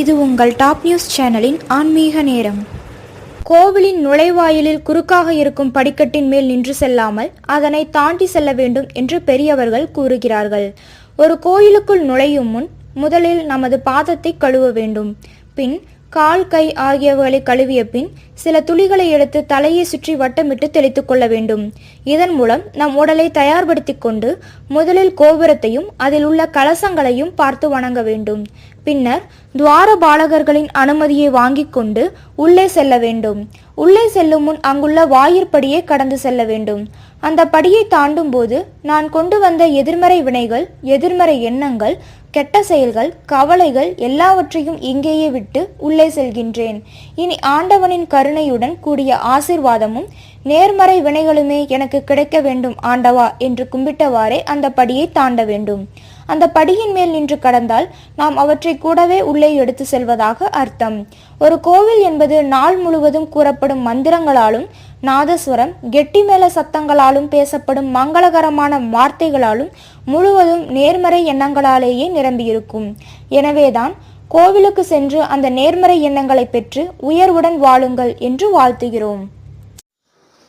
இது உங்கள் top news சேனலின் ஆன்மீக நேரம். கோவிலின் நுழைவாயிலில் குறுக்காக இருக்கும் படிக்கட்டின் மேல் நின்று செல்லாமல் அதனை தாண்டி செல்ல வேண்டும் என்று பெரியவர்கள் கூறுகிறார்கள். ஒரு கோயிலுக்குள் நுழையும் முன் முதலில் நமது பாதத்தை கழுவ வேண்டும். பின் கால் கை ஆகியவைகளை கழுவிய பின் சில துளிகளை எடுத்து தலையை சுற்றி வட்டமிட்டு தெளித்து கொள்ள வேண்டும். இதன் மூலம் நம் உடலை தயார்படுத்தி கொண்டு முதலில் கோபுரத்தையும் அதில் உள்ள கலசங்களையும் பார்த்து வணங்க வேண்டும். பின்னர் துவார பாலகர்களின் அனுமதியை வாங்கிக் கொண்டு உள்ளே செல்ல வேண்டும். உள்ளே செல்லும் முன் அங்குள்ள வாயிற்படியே கடந்து செல்ல வேண்டும். அந்த படியை தாண்டும் போது நான் கொண்டு வந்த எதிர்மறை வினைகள் எதிர்மறை எண்ணங்கள் கெட்ட செயல்கள் கவலைகள் எல்லாவற்றையும் இங்கேயே விட்டு உள்ளே செல்கின்றேன். இனி ஆண்டவனின் கருணையுடன் கூடிய ஆசிர்வாதமும் நேர்மறை வினைகளுமே எனக்கு கிடைக்க வேண்டும் ஆண்டவா என்று கும்பிட்டவாறே அந்த படியை தாண்ட வேண்டும். அந்த படியின் மேல் நின்று கடந்தால் நாம் அவற்றை கூடவே உள்ளே எடுத்து செல்வதாக அர்த்தம். ஒரு கோவில் என்பது நாள் முழுவதும் கூறப்படும் மந்திரங்களாலும் நாதஸ்வரம் கெட்டி மேல சத்தங்களாலும் பேசப்படும் மங்களகரமான வார்த்தைகளாலும் முழுவதும் நேர்மறை எண்ணங்களாலேயே நிரம்பியிருக்கும். எனவேதான் கோவிலுக்கு சென்று அந்த நேர்மறை எண்ணங்களை பெற்று உயர்வுடன் வாழுங்கள் என்று வாழ்த்துகிறோம்.